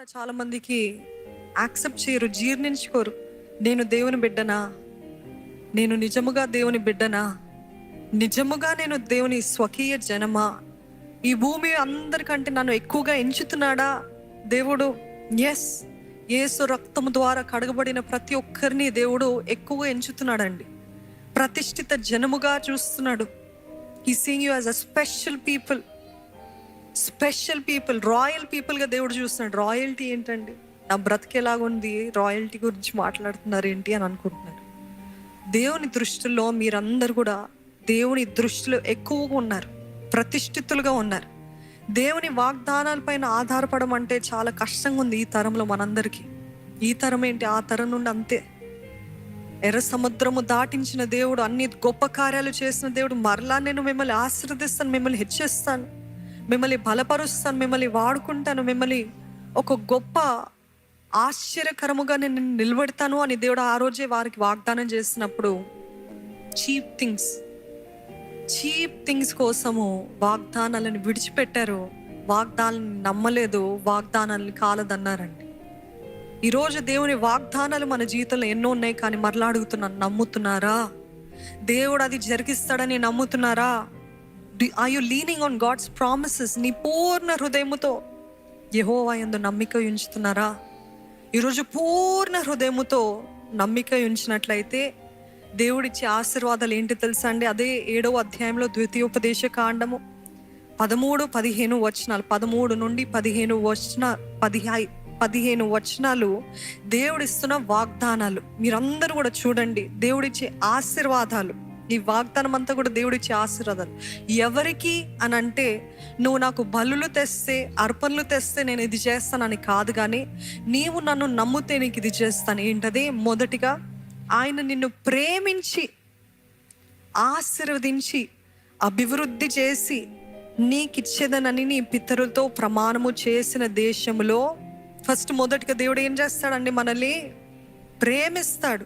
మాట చాలా మందికి యాక్సెప్ట్ చేయరు జీర్ణించుకోరు. నేను దేవుని బిడ్డనా? నేను నిజముగా దేవుని బిడ్డనా? నిజముగా నేను దేవుని స్వకీయ జనమా? ఈ భూమి అందరికంటే నన్ను ఎక్కువగా ఎంచుతున్నాడా దేవుడు? ఎస్ యేసు రక్తం ద్వారా కడగబడిన ప్రతి ఒక్కరిని దేవుడు ఎక్కువగా ఎంచుతున్నాడండి. ప్రతిష్ఠిత జనముగా చూస్తున్నాడు. ఈ seeing you as a special people special people royal పీపుల్గా దేవుడు చూస్తున్నాడు. రాయల్టీ ఏంటండి? నా బ్రతికేలాగుంది రాయల్టీ గురించి మాట్లాడుతున్నారు ఏంటి అని అనుకుంటున్నారు. దేవుని దృష్టిలో మీరందరూ కూడా దేవుని దృష్టిలో ఎక్కువగా ఉన్నారు. ప్రతిష్ఠితులుగా ఉన్నారు. దేవుని వాగ్దానాలపైన ఆధారపడడం అంటే చాలా కష్టంగా ఉంది ఈ తరంలో మనందరికీ. ఈ తరం ఏంటి? ఆ తరం నుండి అంతే. ఎర్ర సముద్రము దాటించిన దేవుడు అన్ని గొప్ప కార్యాలు చేసిన దేవుడు మరలా నేను మిమ్మల్ని ఆశీర్వదిస్తాను మిమ్మల్ని హెచ్చిస్తాను. మిమ్మల్ని బలపరుస్తాను మిమ్మల్ని వాడుకుంటాను మిమ్మల్ని ఒక గొప్ప ఆశ్చర్యకరముగా నేను నిలబెడతాను అని దేవుడు ఆ రోజే వారికి వాగ్దానం చేసినప్పుడు చీప్ థింగ్స్ చీప్ థింగ్స్ కోసము వాగ్దానాలను విడిచిపెట్టారు. వాగ్దానాలను నమ్మలేదు వాగ్దానాలను కాలదన్నారండి. ఈరోజు దేవుని వాగ్దానాలు మన జీవితంలో ఎన్నో ఉన్నాయి కానీ మరలా అడుగుతున్నాను నమ్ముతున్నారా? దేవుడు అది జరిగిస్తాడని నమ్ముతున్నారా? I you leaning on God's promises నీ పూర్ణ హృదయముతో యహోవా ఎందు నమ్మిక ఉంచుతున్నారా? ఈరోజు పూర్ణ హృదయముతో నమ్మిక ఉంచినట్లయితే దేవుడిచ్చే ఆశీర్వాదాలు ఏంటి తెలుసా అండి? అదే ఏడవ అధ్యాయంలో ద్వితీయోపదేశ కాండము. పదమూడు పదిహేను వచనాలు. పదమూడు నుండి పదిహేను వచన పదిహై పదిహేను వచనాలు దేవుడిస్తున్న వాగ్దానాలు. మీరందరూ కూడా చూడండి. దేవుడిచ్చే ఆశీర్వాదాలు. ఈ వాగ్దానం అంతా కూడా దేవుడిచ్చే ఆశీర్వాదాలు. ఎవరికి అని అంటే నువ్వు నాకు బలులు తెస్తే అర్పణలు తెస్తే నేను ఇది చేస్తానని కాదు కానీ నీవు నన్ను నమ్మితే నీకు ఇది చేస్తాను. ఏంటది? మొదటిగా ఆయన నిన్ను ప్రేమించి ఆశీర్వదించి అభివృద్ధి చేసి నీకిచ్చేదనని నీ పితరులతో ప్రమాణము చేసిన దేశంలో ఫస్ట్ మొదటిగా దేవుడు ఏం చేస్తాడండి మనల్ని? ప్రేమిస్తాడు.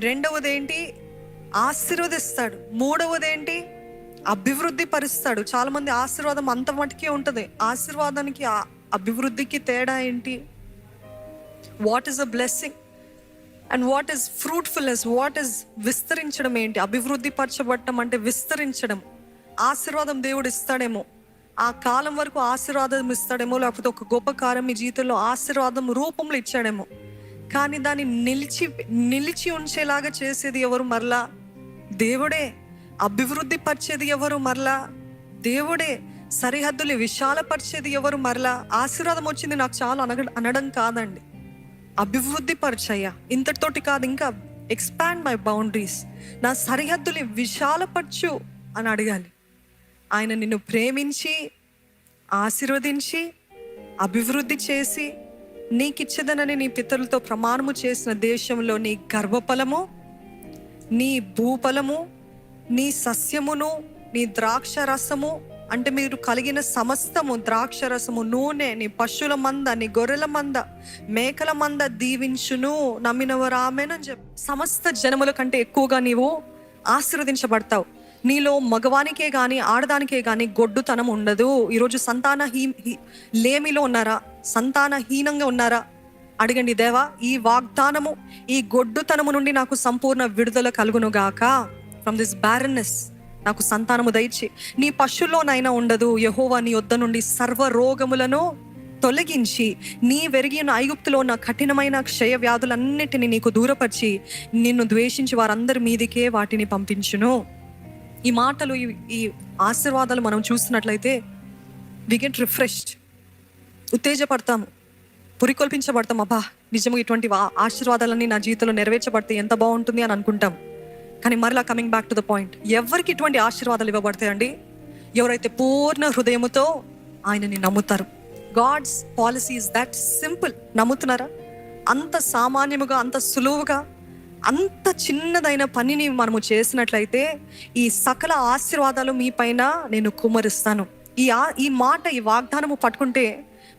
రెండవది ఏంటి ఆశీర్వదిస్తాడు. మూడవది ఏంటి అభివృద్ధి పరుస్తాడు చాలా మంది ఆశీర్వాదం అంత మటుకే ఉంటుంది. ఆశీర్వాదానికి అభివృద్ధికి తేడా ఏంటి? What is a blessing and what is fruitfulness what is విస్తరించడం ఏంటి? అభివృద్ధి పరచబడటం అంటే విస్తరించడం. ఆశీర్వాదం దేవుడు ఇస్తాడేమో. ఆ కాలం వరకు ఆశీర్వాదం ఇస్తాడేమో లేకపోతే ఒక గొప్ప కాలం మీ జీవితంలో ఆశీర్వాదం రూపంలో ఇచ్చాడేమో. కానీ దాన్ని నిలిచి నిలిచి ఉంచేలాగా చేసేది ఎవరు? మరలా దేవుడే అభివృద్ధి పరిచేది ఎవరు మరలా? దేవుడే సరిహద్దులు విశాలపరిచేది ఎవరు మరలా? ఆశీర్వాదం వచ్చింది నాకు చాలా అనగ అనడం కాదండి. అభివృద్ధి పరిచయ ఇంతటితోటి కాదు ఇంకా ఎక్స్పాండ్ మై బౌండరీస్ నా సరిహద్దులు విశాలపరచు అని అడగాలి. ఆయన నిన్ను ప్రేమించి ఆశీర్వదించి అభివృద్ధి చేసి నీకిచ్చదనని నీ పితరులతో ప్రమాణము చేసిన దేశంలో నీ గర్భఫలము నీ భూఫలము నీ సస్యమును నీ ద్రాక్ష రసము అంటే మీరు కలిగిన సమస్తము ద్రాక్ష రసము నూనె నీ పశువుల మంద నీ గొర్రెల మంద మేకల మంద దీవించును నమ్మినవరు ఆమెనని చెప్పి. సమస్త జనముల కంటే ఎక్కువగా నీవు ఆశీర్వదించబడతావు. నీలో మగవానికే కానీ ఆడదానికే కానీ గొడ్డుతనం ఉండదు. ఈరోజు సంతాన హీ- లేమిలో ఉన్నారా? సంతానహీనంగా ఉన్నారా? అడగండి దేవా ఈ వాగ్దానము ఈ గొడ్డుతనము నుండి నాకు సంపూర్ణ విడుదల కలుగును గాక. ఫ్రమ్ దిస్ బ్యారన్నెస్ నాకు సంతానము దయచి. నీ పశుల్లోనైనా ఉండదు యహోవా నీ వద్ద నుండి సర్వ రోగములను తొలగించి. నీ వెరిగిన ఐగుప్తులో ఉన్న కఠినమైన క్షయ వ్యాధులన్నిటిని నీకు దూరపరిచి నిన్ను ద్వేషించి వారందరి మీదికే వాటిని పంపించును. ఈ మాటలు ఈ- ఈ ఆశీర్వాదాలు మనం చూస్తున్నట్లయితే వి గెట్ రిఫ్రెష్డ్ ఉత్తేజపడతాము. పురికొల్పించబడతాం అబ్బా. నిజంగా ఇటువంటి ఆశీర్వాదాలన్నీ నా జీవితంలో నెరవేర్చబడితే ఎంత బాగుంటుంది అని అనుకుంటాం. కానీ మరలా coming back to the point ఎవరికి ఇటువంటి ఆశీర్వాదాలు ఇవ్వబడతాయండి? ఎవరైతే పూర్ణ హృదయముతో ఆయనని నమ్ముతారు. God's policy is that simple నమ్ముతున్నారా? అంత సామాన్యముగా అంత సులువుగా అంత చిన్నదైన పనిని మనము చేసినట్లయితే ఈ సకల ఆశీర్వాదాలు మీ పైన నేను కుమరిస్తాను ఈ ఆ ఈ మాట ఈ వాగ్దానము పట్టుకుంటే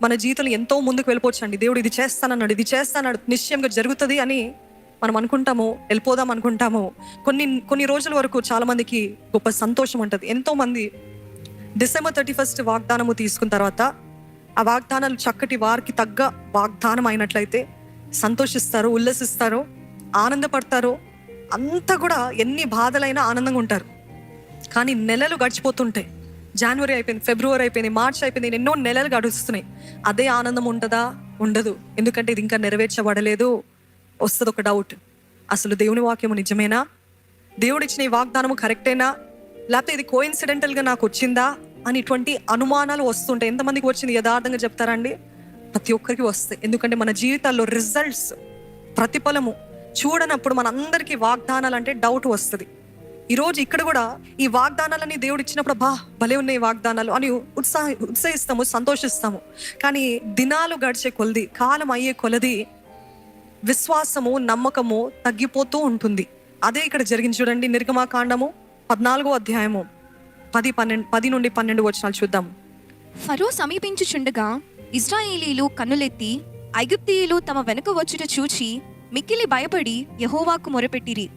మన జీవితంలో ఎంతో ముందుకు వెళ్ళిపోవచ్చు అండి దేవుడు ఇది చేస్తానన్నాడు ఇది చేస్తానన్నాడు నిశ్చయంగా జరుగుతుంది అని మనం అనుకుంటాము వెళ్ళిపోదాం అనుకుంటాము. కొన్ని కొన్ని రోజుల వరకు చాలా మందికి గొప్ప సంతోషం ఉంటుంది. ఎంతో మంది డిసెంబర్ థర్టీ ఫస్ట్ వాగ్దానము తీసుకున్న తర్వాత ఆ వాగ్దానాలు చక్కటి వారికి తగ్గ వాగ్దానం అయినట్లయితే సంతోషిస్తారు ఉల్లసిస్తారు ఆనందపడతారు. అంతా కూడా ఎన్ని బాధలైనా ఆనందంగా ఉంటారు. కానీ నెలలు గడిచిపోతుంటాయి. జనవరి అయిపోయింది ఫిబ్రవరి అయిపోయింది మార్చ్ అయిపోయింది ఎన్నో నెలలు గడుస్తున్నాయి. అదే ఆనందం ఉంటుందా? ఉండదు. ఎందుకంటే ఇది ఇంకా నెరవేర్చబడలేదు. వస్తుంది ఒక డౌట్ అసలు దేవుని వాక్యము నిజమేనా? దేవుడు ఇచ్చిన ఈ వాగ్దానము కరెక్టేనా? లేకపోతే ఇది కోయిన్సిడెంటల్గా నాకు వచ్చిందా? అని ఇటువంటి అనుమానాలు వస్తుంటాయి. ఎంతమందికి వచ్చింది? యథార్థంగా చెప్తారండి ప్రతి ఒక్కరికి వస్తాయి. ఎందుకంటే మన జీవితాల్లో రిజల్ట్స్ ప్రతిఫలము చూడనప్పుడు మనందరికీ వాగ్దానాలు అంటే డౌట్ వస్తుంది. ఈరోజు ఇక్కడ కూడా ఈ వాగ్దానాలని దేవుడు ఇచ్చినప్పుడు బా భలే ఉన్నాయి వాగ్దానాలు అని ఉత్సాహ ఉత్సహిస్తాము సంతోషిస్తాము. కానీ దినాలు గడిచే కొలది కాలం అయ్యే కొలది విశ్వాసము నమ్మకము తగ్గిపోతూ ఉంటుంది. అదే ఇక్కడ జరిగింది చూడండి నిర్గమాకాండము పద్నాలుగో అధ్యాయము పది పన్నెండు పది నుండి పన్నెండు వచనాలు చూద్దాం. ఫరో సమీపించుచుండగా ఇజ్రాయేలీలు కన్నులెత్తి ఐగుప్తీయులు తమ వెనుక వచ్చుట చూచి మిక్కిలి భయపడి యహోవాకు మొరపెట్టిరి.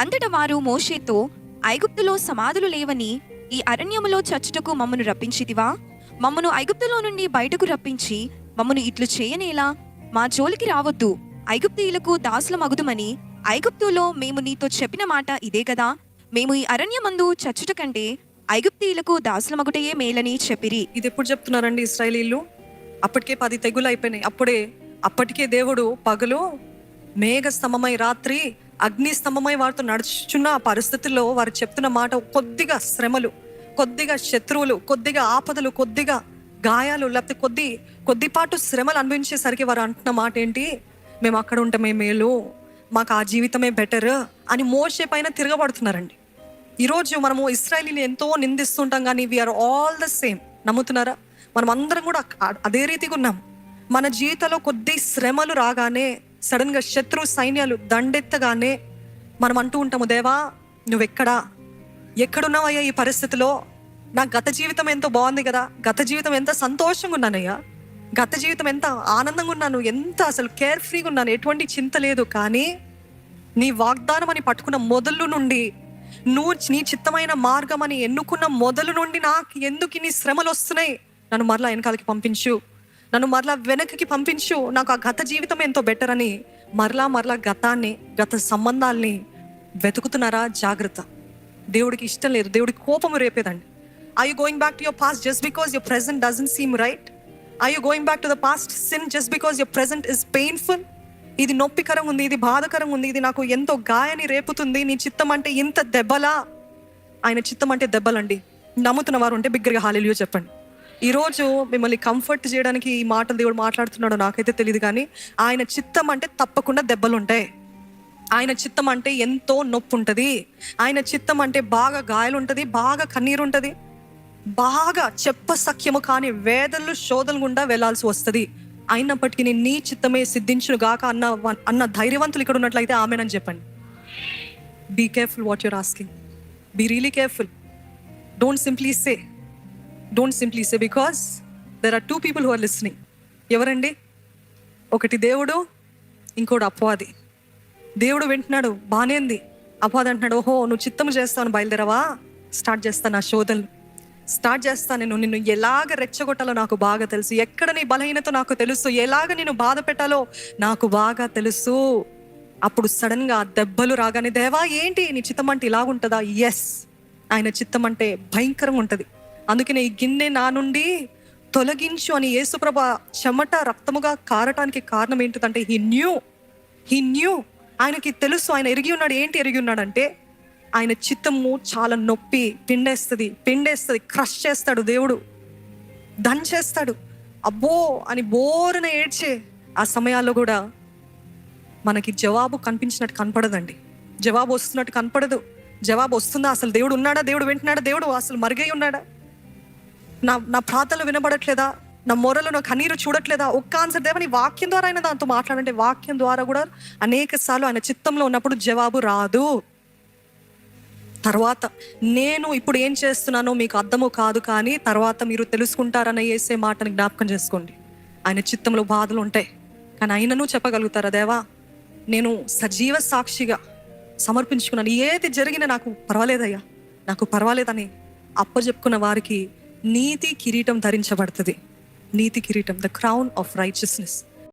అంతట వారు మోషేతో ఐగుప్తులో సమాధులు లేవని ఈ అరణ్యములో చచ్చుటకు మమ్మను రప్పించితివా? మమ్మను ఐగుప్తులో నుండి బయటకు రప్పించి మమ్మను ఇట్లు చేయనేలా? మా జోలికి రావద్దు. ఐగుప్తీయులకు దాసుల మగుదుమని ఐగుప్తులో మేము నీతో చెప్పిన మాట ఇదే కదా మేము ఈ అరణ్యమందు చచ్చుట కంటే ఐగుప్తీయులకు దాసుల మగుటయే మేలని చెప్పిరి. ఇది ఎప్పుడు చెప్తున్నారండి ఇస్రాయలీలు అప్పటికే పది తెగులు అయిపోయినాయి. అప్పుడే అప్పటికే దేవుడు పగలు మేఘ స్తంభమై రాత్రి అగ్నిస్తంభమై వారితో నడుచుచున్న ఆ పరిస్థితుల్లో వారు చెప్తున్న మాట కొద్దిగా శ్రమలు కొద్దిగా శత్రువులు కొద్దిగా ఆపదలు కొద్దిగా గాయాలు లేకపోతే కొద్ది కొద్దిపాటు శ్రమలు అనుభవించేసరికి వారు అంటున్న మాట ఏంటి? మేము అక్కడ ఉంటామే మేలు మాకు ఆ జీవితమే బెటర్ అని మోసే పైన తిరగబడుతున్నారండి. ఈరోజు మనము ఇస్రాయలీని ఎంతో నిందిస్తుంటాం కానీ వీఆర్ ఆల్ ద సేమ్ నమ్ముతున్నారా? మనం అందరం కూడా అదే రీతిగా ఉన్నాం. మన జీవితంలో కొద్ది శ్రమలు రాగానే సడన్గా శత్రు సైన్యాలు దండెత్తగానే మనం అంటూ ఉంటాము దేవా నువ్వెక్కడా? ఎక్కడున్నావయ్యా ఈ పరిస్థితిలో? నా గత జీవితం ఎంతో బాగుంది కదా? గత జీవితం ఎంత సంతోషంగా ఉన్నానయ్యా? గత జీవితం ఎంత ఆనందంగా ఉన్నాను? ఎంత అసలు కేర్ ఫ్రీగా ఉన్నాను? ఎటువంటి చింత లేదు. కానీ నీ వాగ్దానం అని పట్టుకున్న మొదలు నుండి నువ్వు నీ చిత్తమైన మార్గం అని ఎన్నుకున్న మొదలు నుండి నాకు ఎందుకు ఇన్ని శ్రమలు వస్తున్నాయి? నన్ను మరలా వెనకాలకి పంపించు. నన్ను మరలా వెనక్కి పంపించు. నాకు ఆ గత జీవితం ఎంతో బెటర్ అని. మరలా మరలా గతాన్ని గత సంబంధాల్ని వెతుకుతున్నారా? జాగ్రత్త. దేవుడికి ఇష్టం లేదు. దేవుడికి కోపము రేపేదండి. I you going back to your past just because your present doesn't seem right I you going back to the past sin just because your present is painful ఇది నొప్పికరం ఉంది ఇది బాధకరం ఉంది ఇది నాకు ఎంతో గాయాన్ని రేపుతుంది. నీ చిత్తం అంటే ఇంత దెబ్బలా? ఆయన చిత్తం అంటే దెబ్బలండి. నమ్ముతున్న వారు ఉంటే బిగ్గరగా హాలిలియో చెప్పండి. ఈరోజు మిమ్మల్ని కంఫర్ట్ చేయడానికి ఈ మాటలు దేవుడు మాట్లాడుతున్నాడో నాకైతే తెలియదు కానీ ఆయన చిత్తం అంటే తప్పకుండా దెబ్బలు ఉంటాయి. ఆయన చిత్తం అంటే ఎంతో నొప్పి ఉంటుంది. ఆయన చిత్తం అంటే బాగా గాయాలు ఉంటుంది బాగా కన్నీరు ఉంటుంది. బాగా చెప్ప సఖ్యము కాని వేదలు శోధన గుండా వెళ్ళాల్సి వస్తుంది. అయినప్పటికీ నీ చిత్తమే సిద్ధించును గాక అన్న అన్న ధైర్యవంతులు ఇక్కడ ఉన్నట్లయితే ఆమెనని చెప్పండి. Be careful what you're asking be really careful don't simply say don't simply say because there are two people who are listening ఎవరండి? ఒకటి దేవుడు ఇంకోటి అపవాది. దేవుడు వింటున్నాడు బానేంది అపవాది అంటున్నాడు ఓహో నువ్వు చిత్తము చేస్తాను బయలుదేరవా? స్టార్ట్ చేస్తాను నా శోధనలు. స్టార్ట్ చేస్తాను నేను నిన్ను ఎలాగ రెచ్చగొట్టాలో నాకు బాగా తెలుసు. ఎక్కడ నీ బలహీనత నాకు తెలుసు? ఎలాగ నేను బాధ పెట్టాలో నాకు బాగా తెలుసు. అప్పుడు సడన్గా దెబ్బలు రాగానే దేవా ఏంటి? నీ చిత్తం అంటే ఇలాగుంటుందా ఎస్ ఆయన చిత్తం అంటే భయంకరంగా ఉంటుంది. అందుకనే ఈ గిన్నె నా నుండి తొలగించు అని యేసుప్రభ చెమట రక్తముగా కారటానికి కారణం ఏంటిదంటే హీ న్యూ హీ న్యూ ఆయనకి తెలుసు ఆయన ఎరిగి ఉన్నాడు. ఏంటి ఎరిగి ఉన్నాడంటే ఆయన చిత్తము చాలా నొప్పి పిండేస్తుంది పిండేస్తుంది క్రష్ చేస్తాడు దేవుడు దంచేస్తాడు అబ్బో అని బోరున ఏడ్చే ఆ సమయాల్లో కూడా మనకి జవాబు కనిపించినట్టు కనపడదండి. జవాబు వస్తున్నట్టు కనపడదు. జవాబు వస్తుందా? అసలు దేవుడు ఉన్నాడా? దేవుడు వింటున్నాడా? దేవుడు అసలు మరుగై ఉన్నాడా? నా నా ప్రార్థనలు వినబడట్లేదా? నా మొరలు నా కన్నీరు చూడట్లేదా? ఒక్క ఆన్సర్ దేవని వాక్యం ద్వారా ఆయన దాంతో మాట్లాడంటే వాక్యం ద్వారా కూడా అనేక సార్లు ఆయన చిత్తంలో ఉన్నప్పుడు జవాబు రాదు. తర్వాత నేను ఇప్పుడు ఏం చేస్తున్నానో మీకు అర్థము కాదు కానీ తర్వాత మీరు తెలుసుకుంటారన్న వేసే మాటని జ్ఞాపకం చేసుకోండి. ఆయన చిత్తంలో బాధలు ఉంటాయి. కానీ ఆయనను చెప్పగలుగుతారా దేవా? నేను సజీవ సాక్షిగా సమర్పించుకున్నాను. ఏది జరిగినా నాకు పర్వాలేదయ్యా. నాకు పర్వాలేదని అప్పచెప్పుకున్న వారికి నీతి కిరీటం ధరించబడుతుంది. నీతి కిరీటం ద క్రౌన్ ఆఫ్ రైచియస్నెస్